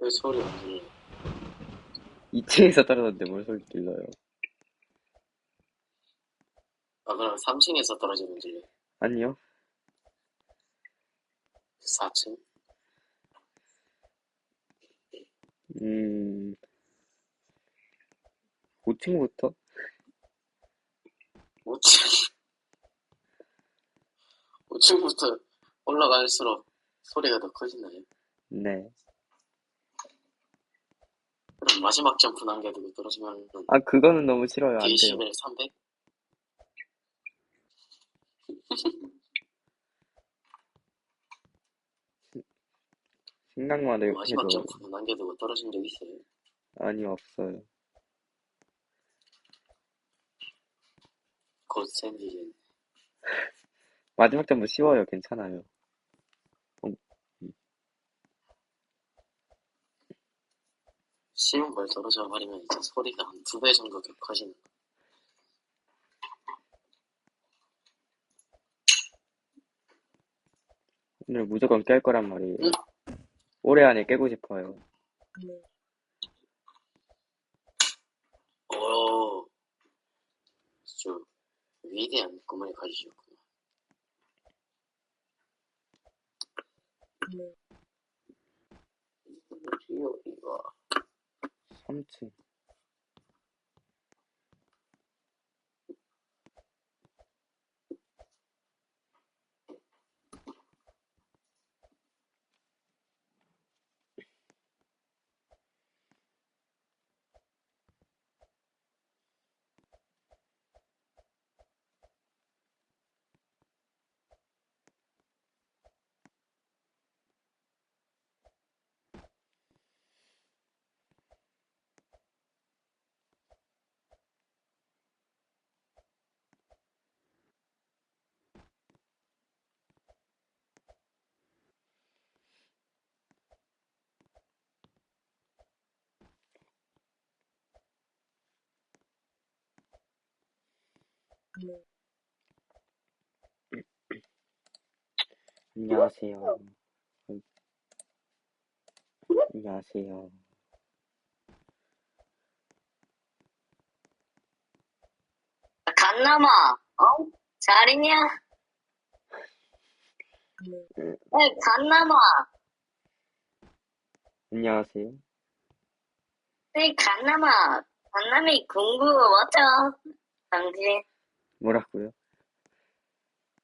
왜 소리 안 들려? 2층에서 떨어졌는데 뭘 소리 들려요? 아, 그럼 3층에서 떨어지면 들려. 아니요. 4층? 음, 5층부터? 5층. 5층부터 올라갈수록 소리가 더 커지나요? 네. 그럼 마지막 점프 남겨두고 떨어지면 아, 그거는 너무 싫어요. 안 돼요. 데시벨 300? 생각만 해도 마지막 점프 남겨두고 떨어진 적 있어요? 아니, 없어요. 곧 샌디젠. 마지막 점프 쉬워요. 괜찮아요. 쉬운 걸 떨어져 버리면 이제 소리가 한 두 배 정도 더 커지는 거. 오늘 무조건 깰 거란 말이에요. 응. 올해 안에 깨고 싶어요. 오, 아주 위대한 꿈을 가지셨구나. 뭐지, 여기가. to. 안녕하세요. 음. 안녕하세요. 간남아, 어? 잘 있냐? 에, 간남아, 안녕하세요. 에, 간남아, 간남이 공부 어쩌? 당신, 뭐라고요?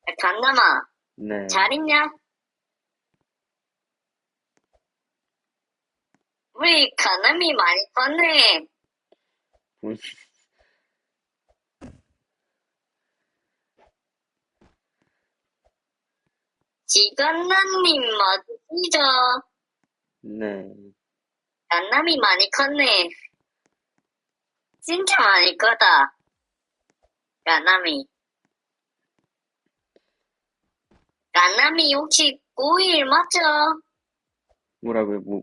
에, 간남아, 네. 잘 있냐? 우리 간남이 많이 컸네. 음, 지간남님 맞으시죠? 네. 간남이 많이 컸네. 진짜 많이 커다. 간남이. 간남이 혹시 고1 맞죠? 뭐라고요? 뭐,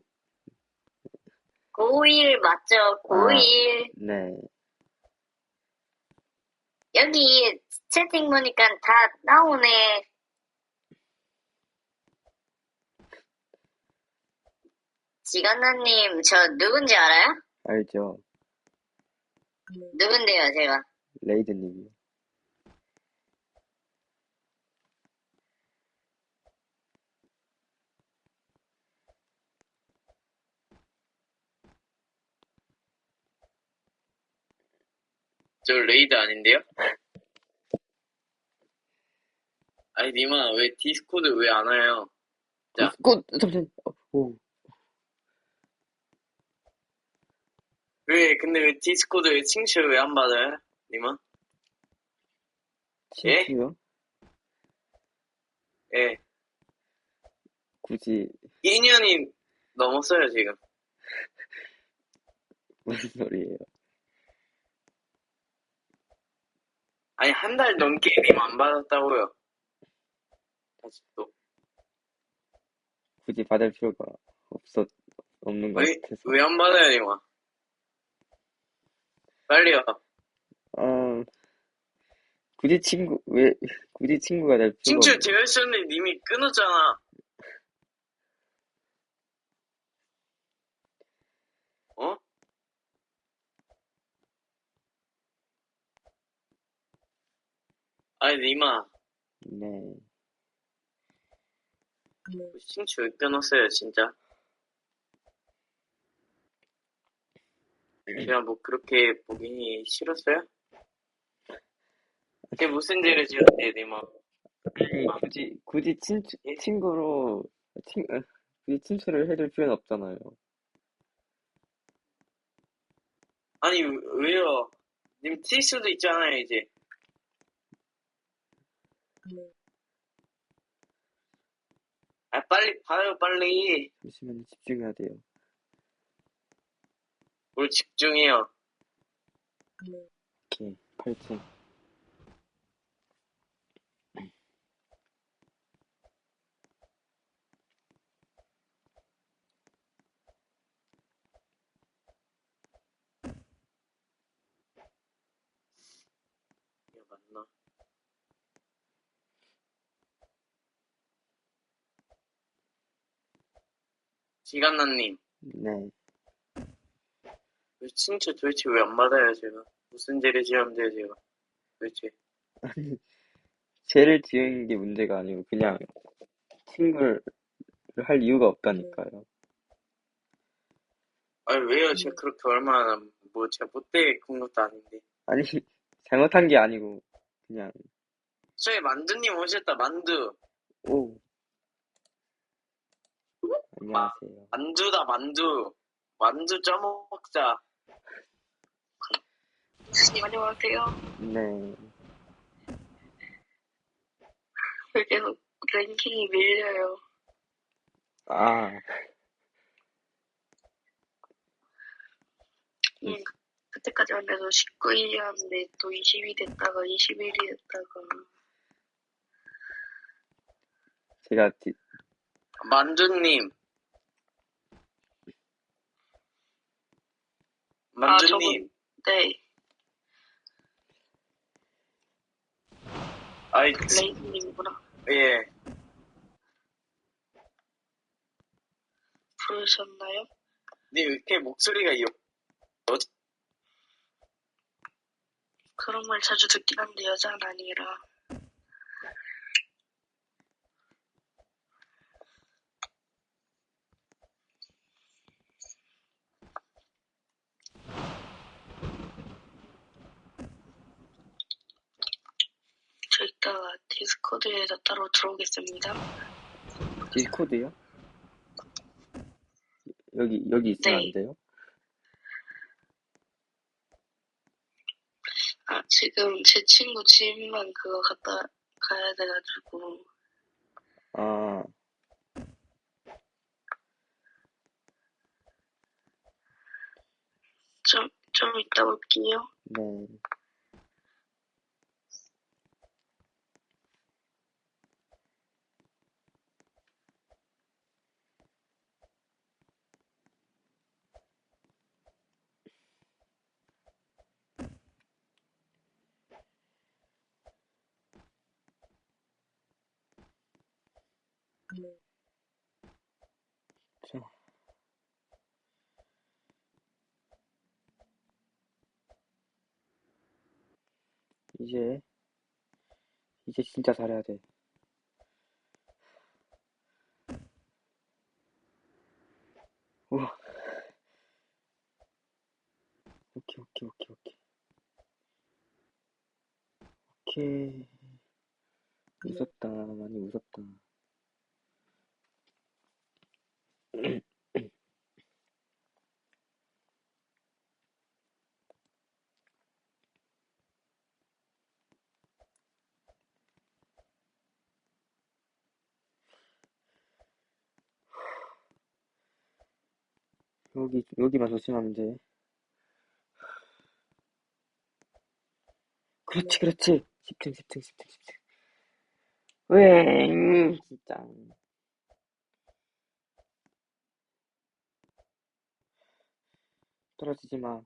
고1 맞죠? 고1. 네. 여기 채팅 보니까 다 나오네. 지간나님, 저 누군지 알아요? 알죠? 누군데요, 제가? 레이드님이요. 저 레이드 아닌데요? 아니, 니마, 왜 디스코드 왜 안 와요? 자. 꽃, 잠시만. 어, 오. 왜, 근데 왜 디스코드 왜 칭찬 왜안 받아요? 니마? 예? 친구요? 예. 굳이, 2년이 넘었어요, 지금. 무슨 소리예요? 아니, 한 달 넘게 님 안 받았다고요. 아직도. 굳이 받을 필요가 없었, 없는 것 왜, 같아서. 왜 안 받아요, 니마? 빨리요. 굳이 친구 왜 굳이 친구가 될 필요가 친추 없네. 디얼션은 이미 끊었잖아. 어? 아니 니마 네. 친추 끊었어요 진짜. 그냥 뭐 그렇게 보기 싫었어요? 그게 무슨 죄를 지었대, 니마? 아니, 굳이, 굳이 친추, 예? 친구로, 친, 어, 굳이 친추를 해줄 필요는 없잖아요. 아니, 왜요? 님 튈 수도 있잖아요, 이제. 아, 빨리 봐요, 빨리. 잠시만요, 집중해야 돼요. 뭘 집중해요. 오케이, 8층. 지간나님, 네. 왜 칭찬 도대체 왜 안 받아요, 제가? 무슨 죄를 지었는데요, 제가? 도대체. 아니, 죄를 지은 게 문제가 아니고, 그냥, 친구를 할 이유가 없다니까요. 아니, 왜요? 제가 그렇게 얼마나, 뭐, 제가 못되게 군 것도 아닌데. 아니, 잘못한 게 아니고, 그냥, 저희 만두님 오셨다, 만두. 오. 안녕하세요. 만두다, 만두. 만두 쪄먹자. 스님 안녕하세요. 네. 왜 계속 랭킹이 밀려요? 아, 음, 그때까지 만 해도 19일이었는데 또 20이 됐다가 21이 됐다가 제가, 디- 만두님. 아 만두님. 저분 네 아이, 레이님이구나 예. 부르셨나요? 님, 왜 이렇게 목소리가 요, 그런 말 자주 듣긴 한데 여자는 아니라 저 이따가 디스코드에서 따로 들어오겠습니다. 디스코드요? 여기, 여기 있으면 네. 안 돼요? 아 지금 제 친구 집만 그거 갔다 가야 돼가지고 아, 좀 좀 이따 올게요. 네. 자. 이제, 이제 진짜 잘해야 돼. 우와. 오케이, 오케이, 오케이, 오케이. 오케이. 무섭다. 많이 무섭다. 여기, 여기만 조심하면 돼. 그렇지, 그렇지. 10층, 10층, 10층, 10층. 왜, 진짜. 떨어지지 마.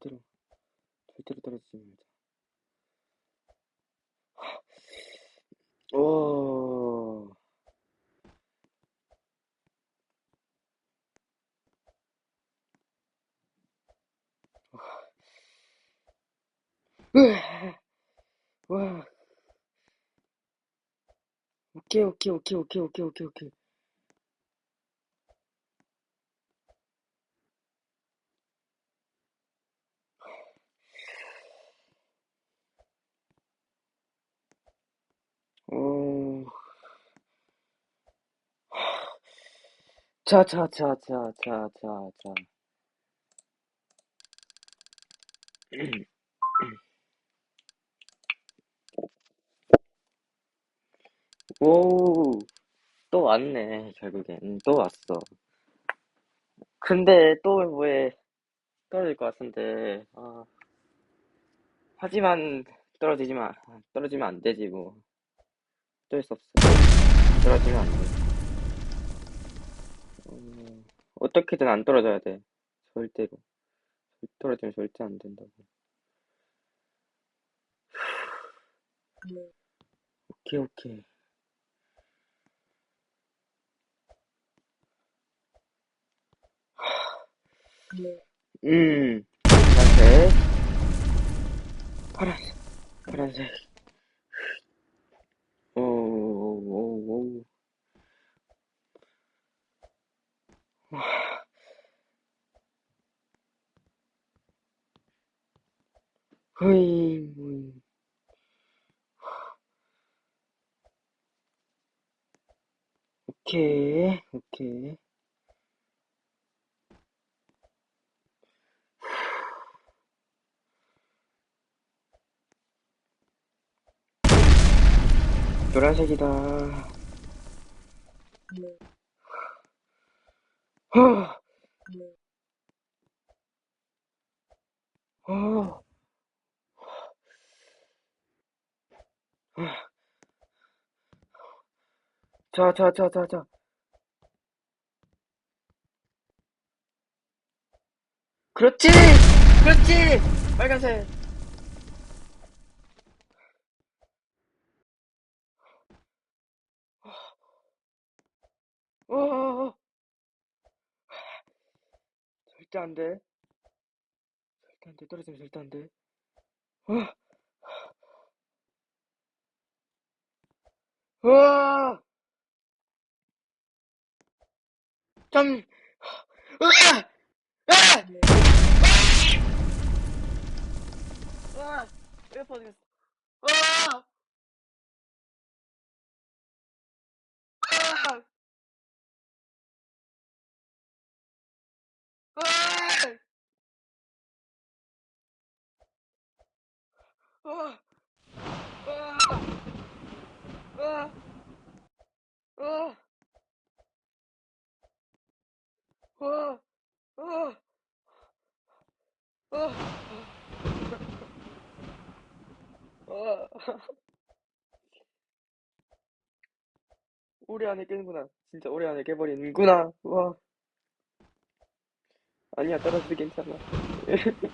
절대로, 절대로 떨어지지 말자. 오. K O K O K O K O K O K O K O。哦。查查查查查查查。 오. 또 왔네, 결국엔. 음, 또 왔어. 근데 또왜 떨어질 것 같은데, 아. 하지만 떨어지지만, 떨어지면 안 되지, 뭐. 어쩔 수 없어. 떨어지면 안 돼. 음, 어떻게든 안 떨어져야 돼. 절대로. 떨어지면 절대 안 된다고. 오케이, 오케이. Hum. Prazer. Prazer. Prazer. Oh, oh, oh. oh. Ui, ui. Ok, ok. 노란색이다. 하. 아. 자, 자, 자, 자, 자. 그렇지! 그렇지! 빨간색! 어, 어, 어. 절대 안 돼. 절대 안 돼. 떨어지면 절대 안 돼. 어. 우와! 좀, 으아! 으아! 으아! 왜 퍼지겠어? 으아! 으아! 으아! 오래 안에 깨는구나. 진짜 오래 안에 깨버리는구나. 와. 아니야, 떨어져도 괜찮아.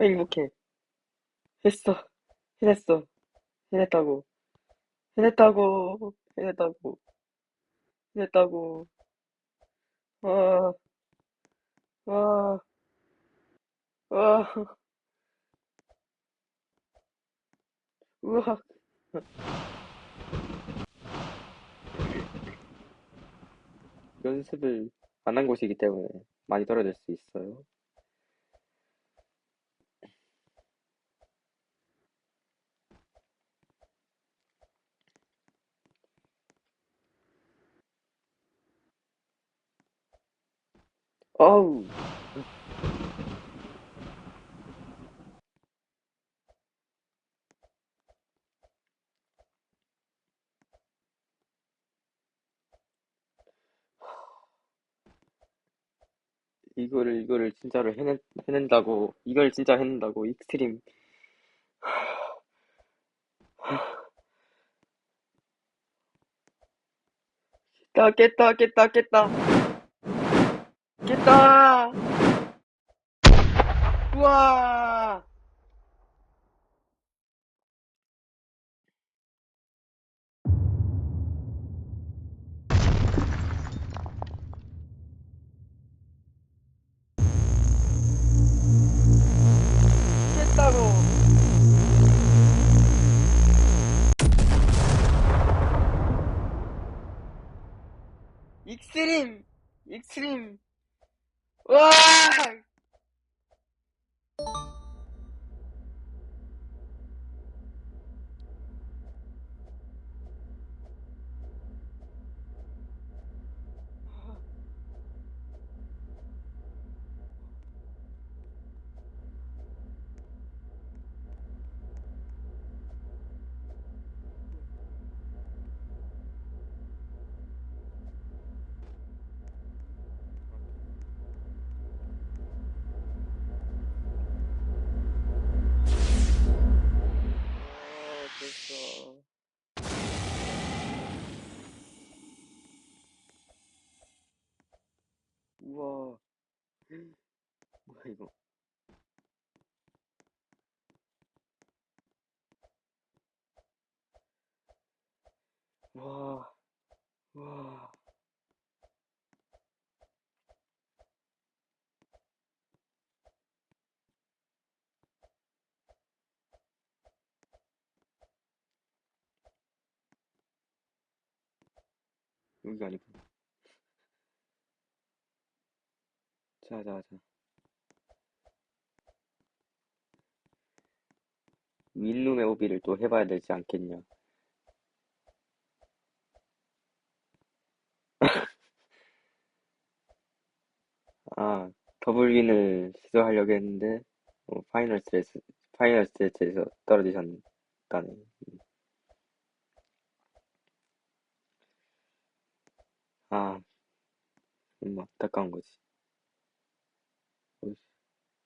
행복해. 했어. 해냈어. 해냈다고. 해냈다고. 해냈다고. 해냈다고. 와. 와. 와. 우와. 연습을 안 한 곳이기 때문에 많이 떨어질 수 있어요. 어우. 이거를 이거를 진짜로 해낸 해낸다고 이걸 진짜 해낸다고 익스트림 깼다 깼다 깼다 깼다 깼다 우와 깼다고 익스트림! 익스트림! 와! 이거. 와, 와. 여기가 아니구나. 자, 자, 자. 윈룸의 오비를 또 해봐야 되지 않겠냐. 아, 더블 윈을 시도하려고 했는데, 어, 파이널 스트레스, 파이널 스트레스에서 떨어지셨다네. 아, 정말 안타까운 거지.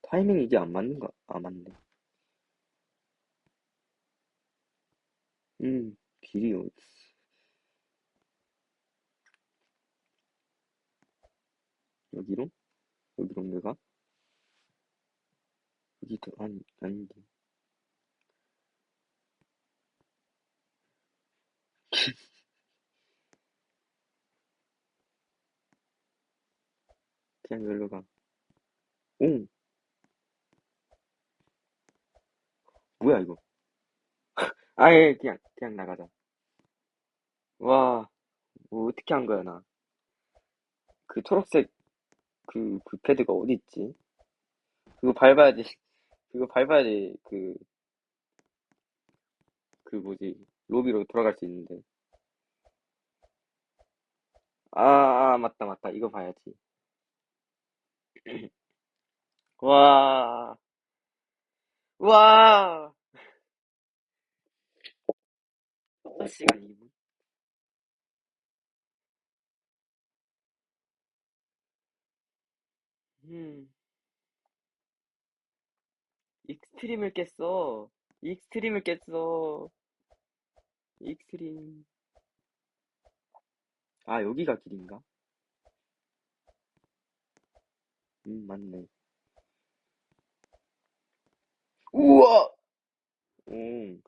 타이밍이 이게 안 맞는 거, 안 맞네. 음, 길이 어디 여기로? 여기로 내가? 여기도, 아니, 아닌데. 그냥 여기로 가. 오! 뭐야, 이거? 아예, 그냥, 그냥 나가자. 와, 뭐, 어떻게 한 거야, 나. 그 초록색, 그, 그 패드가 어디 있지? 그거 밟아야지, 그거 밟아야지, 그, 그 뭐지, 로비로 돌아갈 수 있는데. 아, 아, 맞다, 맞다. 이거 봐야지. 와, 와, 시간 2분? 음, 익스트림을 깼어. 익스트림을 깼어. 익스트림. 아, 여기가 길인가? 음, 맞네. 우와! 오,